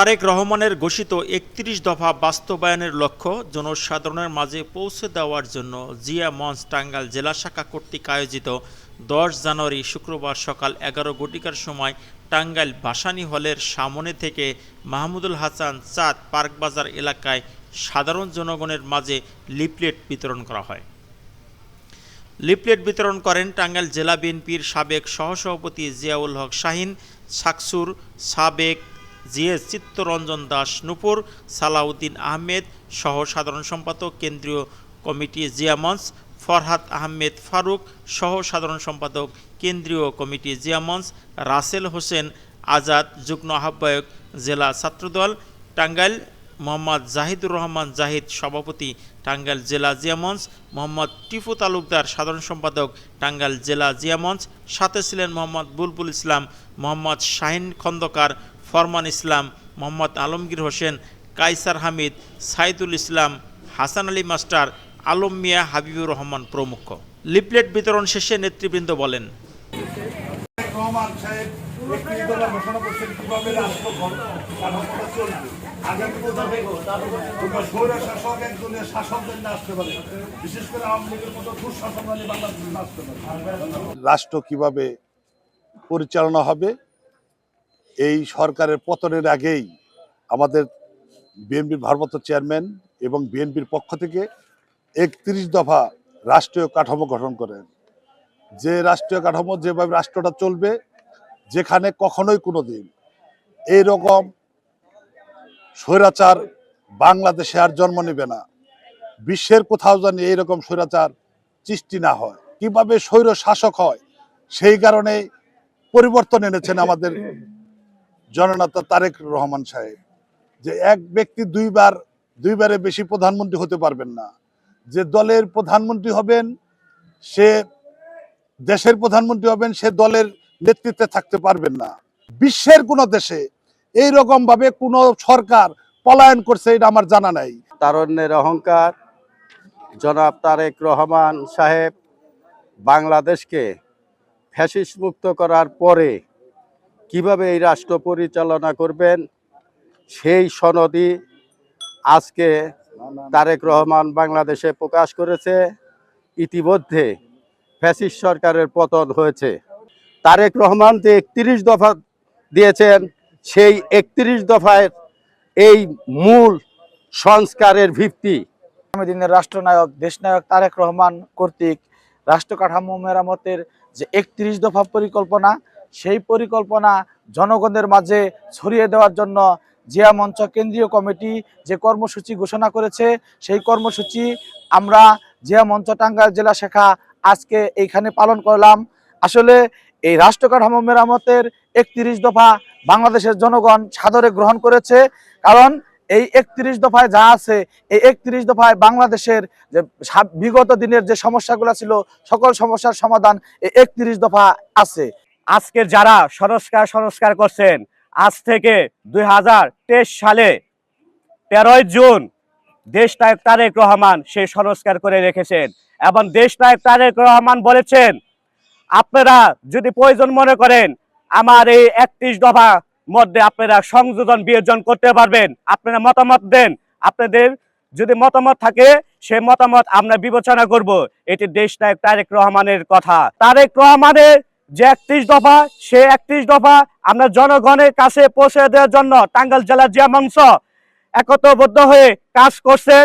তারেক রহমানের ঘোষিত একত্রিশ দফা বাস্তবায়নের লক্ষ্য জনসাধারণের মাঝে পৌঁছে দেওয়ার জন্য জিয়া মঞ্চ টাঙ্গাইল জেলা শাখা কর্তৃক আয়োজিত দশ জানুয়ারি শুক্রবার সকাল এগারো ঘটিকার সময় টাঙ্গাইল ভাসানী হলের সামনে থেকে মাহমুদুল হাসান চাঁদ পার্কবাজার এলাকায় সাধারণ জনগণের মাঝে লিফলেট বিতরণ করা হয়। লিফলেট বিতরণ করেন টাঙ্গাইল জেলা বিএনপির সাবেক সহসভাপতি জিয়াউল হক শাহিন, সাকসুর, সাবেক জিএস চিত্তরঞ্জন দাস নূপুর, সালাউদ্দিন আহমেদ সহ সাধারণ সম্পাদক, কেন্দ্রীয় কমিটি জিয়ামঞ্চ ফরহাদ আহমেদ ফারুক সহ সাধারণ সম্পাদক, কেন্দ্রীয় কমিটি জিয়ামঞ্চ রাসেল হোসেন আজাদ যুগ্ম আহ্বায়ক, জেলা ছাত্রদল, টাঙ্গাইল, মোহাম্মদ জাহিদুর রহমান জাহিদ সভাপতি, টাঙ্গাইল জেলা জিয়ামঞ্চ মোহাম্মদ টিপু তালুকদার সাধারণ সম্পাদক, টাঙ্গাইল জেলা জিয়ামঞ্চ সাথে ছিলেন মোহাম্মদ বুলবুল ইসলাম, মোহাম্মদ শাহিন খন্দকার ফরমান ইসলাম মোহাম্মদ আলমগীর হোসেন কাইসার হামিদ সাইদুল ইসলাম হাসান আলী মাস্টার আলম মিয়া হাবিবুর রহমান প্রমুখ। লিফলেট বিতরণ শেষে নেতৃবৃন্দ বলেন রহমান সাহেব একটি ঘোষণা করছেন কীভাবে রাষ্ট্র কাঠামোটা চলবে। আগামী প্রজন্মে কিংবা স্বৈর শাসক একজনের শাসকদের না আসতে পারে। বিশেষ করে আওয়ামী লীগের মতো দুঃশাসনালী বাংলাদেশ আসতে পারে। রাষ্ট্র কীভাবে পরিচালনা হবে এই সরকারের পতনের আগেই আমাদের বিএনপির ভারপ্রাপ্ত চেয়ারম্যান এবং বিএনপির পক্ষ থেকে একত্রিশ দফা রাষ্ট্রীয় কাঠামো গঠন করেন। যে রাষ্ট্রীয় কাঠামো, যেভাবে রাষ্ট্রটা চলবে, যেখানে কখনোই কোনো দিন এইরকম স্বৈরাচার বাংলাদেশে আর জন্ম নেবে না। বিশ্বের কোথাও জানি এইরকম স্বৈরাচার সৃষ্টি না হয়। কীভাবে স্বৈর শাসক হয়, সেই কারণে পরিবর্তন এনেছেন আমাদের জননেতা তারেক রহমান সাহেব, যে এক ব্যক্তি দুইবার, দুইবারে বেশি প্রধানমন্ত্রী হতে পারবেন না। যে দলের প্রধানমন্ত্রী হবেন, সে দেশের প্রধানমন্ত্রী হবেন, সে দলের নেতৃত্বে থাকতে পারবেন না। বিশ্বের কোনো দেশে এই ভাবে কোনো সরকার পলায়ন করছে এটা আমার জানা নাই। তারণ্যের অহংকার, জনাব তারেক রহমান সাহেব, বাংলাদেশকে ফ্যাসিস মুক্ত করার পরে কীভাবে এই রাষ্ট্র পরিচালনা করবেন, সেই সনদি আজকে তারেক রহমান বাংলাদেশে প্রকাশ করেছে। ইতিমধ্যে ফ্যাসিস সরকারের পতন হয়েছে। তারেক রহমান যে একত্রিশ দফা দিয়েছেন, সেই একত্রিশ দফায় এই মূল সংস্কারের ভিত্তি দিনের রাষ্ট্রনায়ক, দেশনায়ক তারেক রহমান কর্তৃক রাষ্ট্র কাঠামো মেরামতের যে একত্রিশ দফা পরিকল্পনা সেই পরিকল্পনা জনগণের মাঝে ছড়িয়ে দেওয়ার জন্য জিয়া মঞ্চ কেন্দ্রীয় কমিটি যে কর্মসূচি ঘোষণা করেছে, সেই কর্মসূচি আমরা জিয়া মঞ্চ টাঙ্গাইল জেলা শাখা আজকে এইখানে পালন করলাম। আসলে এই রাষ্ট্র কাঠামো মেরামতের একত্রিশ দফা বাংলাদেশের জনগণ সাদরে গ্রহণ করেছে। কারণ এই একত্রিশ দফায় যা আছে, এই একত্রিশ দফায় বাংলাদেশের যে বিগত দিনের যে সমস্যাগুলো ছিল, সকল সমস্যার সমাধান এই একত্রিশ দফা আছে। আজকের যারা সংস্কার সংস্কার করছেন, আজ থেকে দুই হাজার তেইশ সালে তেরোই জুন দেশ নায়ক তারেক রহমান সেই সংস্কার করে রেখেছেন এবং দেশ নায়ক তারেক রহমান বলেছেন, আপনারা যদি প্রয়োজন মনে করেন, আমার এই একত্রিশ দফা মধ্যে আপনারা সংযোজন বিয়োজন করতে পারবেন। আপনারা মতামত দেন। আপনাদের যদি মতামত থাকে, সে মতামত আমরা বিবেচনা করব। এটি দেশ নায়ক তারেক রহমানের কথা। তারেক রহমানের যে একত্রিশ দফা, সে একত্রিশ দফা আমরা জনগণের কাছে পৌঁছে দেওয়ার জন্য টাঙ্গাইল জেলার জিয়া মাংস একত্রবদ্ধ হয়ে কাজ করছেন।